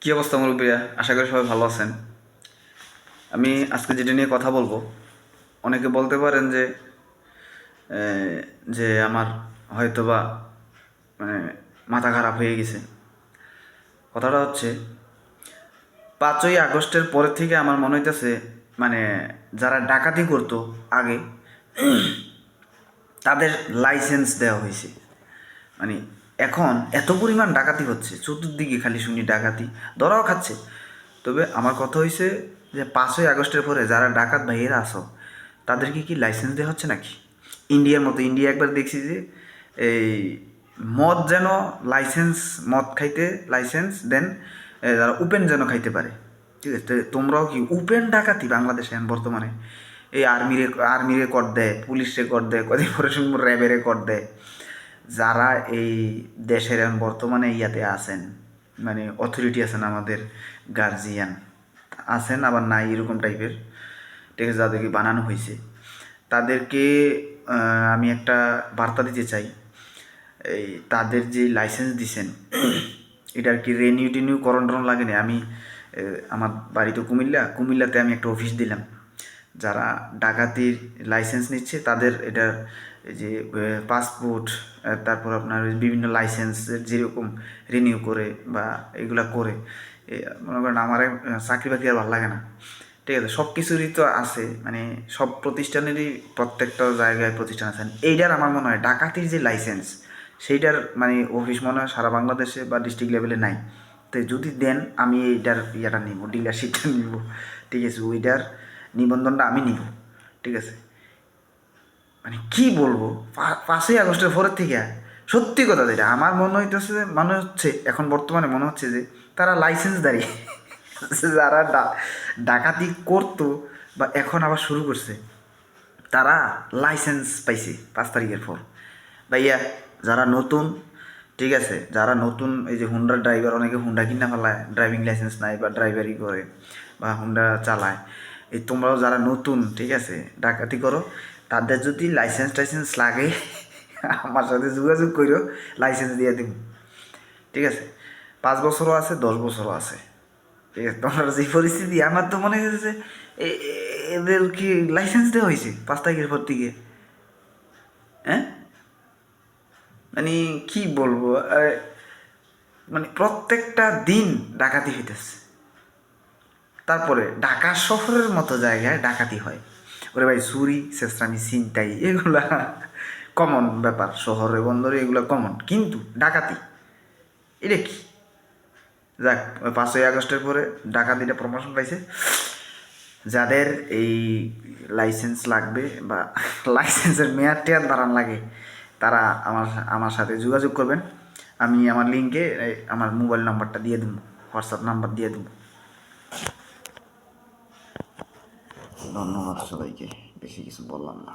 কী অবস্থা মুরব্বীরা? আশা করি সবাই ভালো আছেন। আমি আজকে যেটা নিয়ে কথা বলব, অনেকে বলতে পারেন যে যে আমার হয়তোবা মানে মাথা খারাপ হয়ে গেছে। কথাটা হচ্ছে, পাঁচই আগস্টের পরের থেকে আমার মনে হইতেছে মানে যারা ডাকাতি করতো আগে, তাদের লাইসেন্স দেওয়া হয়েছে। মানে এখন এত পরিমাণ ডাকাতি হচ্ছে, চতুর্দিকে খালি শুনি ডাকাতি, ধরাও খাচ্ছে। তবে আমার কথা হয়েছে যে পাঁচই আগস্টের পরে যারা ডাকাত ভাইয়েরা আসো তাদেরকে কি লাইসেন্স দেওয়া হচ্ছে নাকি? ইন্ডিয়ার মতো ইন্ডিয়া একবার দেখছি যে এই মদ যেন লাইসেন্স মদ খাইতে লাইসেন্স দেন যারা ওপেন যেন খাইতে পারে। ঠিক আছে তোমরাও কি ওপেন ডাকাতি বাংলাদেশে বর্তমানে? এই আর্মি আর্মি রেকর্ড দেয়, পুলিশ রেকর্ড দেয়, কদিন পরে শুনব র্যাবে রেকর্ড দেয়। যারা এই দেশের বর্তমানে ইয়াতে আছেন মানে অথরিটি আছেন আমাদের গার্জিয়ান আছেন আবার নাই এরকম টাইপের ঠিক আছে, যাদেরকে বানানো হয়েছে। তাদেরকে আমি একটা বার্তা দিতে চাই। এই তাদের যে লাইসেন্স দিছেন, এটার কি রেনিউ টেনিউ করণ লাগে না আমি আমার বাড়ি তো কুমিল্লা, কুমিল্লাতে আমি একটা অফিস দিলাম। যারা ডাকাতির লাইসেন্স নিচ্ছে, তাদের এটার যে পাসপোর্ট তারপর আপনার বিভিন্ন লাইসেন্সের যেরকম রিনিউ করে বা এগুলা করে মনে করেন আমার চাকরি বাকরি আর ভালো লাগে না। ঠিক আছে সব কিছুরই তো আছে মানে সব প্রতিষ্ঠানেরই প্রত্যেকটা জায়গায় প্রতিষ্ঠান আছেন এইটার আমার মনে হয় ডাকাতির যে লাইসেন্স সেইটার মানে অফিস মনে হয় সারা বাংলাদেশে বা ডিস্ট্রিক্ট লেভেলে নাই। তো যদি দেন, আমি এইটার ইয়েটা নিব ডিলারশিপটা নিব। ঠিক আছে, ওইটার নিবন্ধনটা আমি নিব, ঠিক আছে? মানে কি বলব? পাঁচই আগস্টের পরের থেকে, সত্যি কথা যেটা, আমার মনে হইতেছে যে, মনে হচ্ছে, এখন বর্তমানে মনে হচ্ছে যে, তারা লাইসেন্স দাঁড়িয়ে যারা ডাকাতি করতো বা এখন আবার শুরু করছে, তারা লাইসেন্স পাইছে পাঁচ তারিখের পর। ভাইয়া, যারা নতুন, ঠিক আছে, যারা নতুন, এই যে হুন্ডার ড্রাইভার অনেকে হুন্ডা কিনা ফেলায় ড্রাইভিং লাইসেন্স নাই বা ড্রাইভারি করে বা হুন্ডা চালায় এই তোমরাও যারা নতুন, ঠিক আছে, ডাকাতি করো, তাদের যদি লাইসেন্স টাইসেন্স লাগে, আমার সাথে যোগাযোগ করো লাইসেন্স দিয়ে দিব, ঠিক আছে? পাঁচ বছরও আছে, দশ বছরও আছে, ঠিক আছে? তোমার যে পরিস্থিতি, আমার তো মনে হয়েছে যে এদের কি লাইসেন্স দেওয়া হয়েছে, পাঁচ তারিখের পর থেকে? হ্যাঁ? মানে কি বলব মানে প্রত্যেকটা দিন ডাকাতি হইতেছে। তারপরে ঢাকা শহরের মতো জায়গায় ডাকাতি হয়। ওরে ভাই চুরি চেষ্টামি চিন্তাই এগুলা কমন ব্যাপার। শহরে বন্দরে এগুলো কমন কিন্তু ডাকাতি, এটা কি? যাক পাঁচই আগস্টের পরে ডাকাতিটা প্রমোশন পাইছে। যাদের এই লাইসেন্স লাগবে বা লাইসেন্সের মেয়াদ টেয়াদ বাড়ান লাগে, তারা আমার আমার সাথে যোগাযোগ করবেন। আমি আমার লিঙ্কে আমার মোবাইল নাম্বারটা দিয়ে দেবো হোয়াটসঅ্যাপ নাম্বার দিয়ে দেবো। ধন্যবাদ সবাইকে বেশি কিছু বললাম না।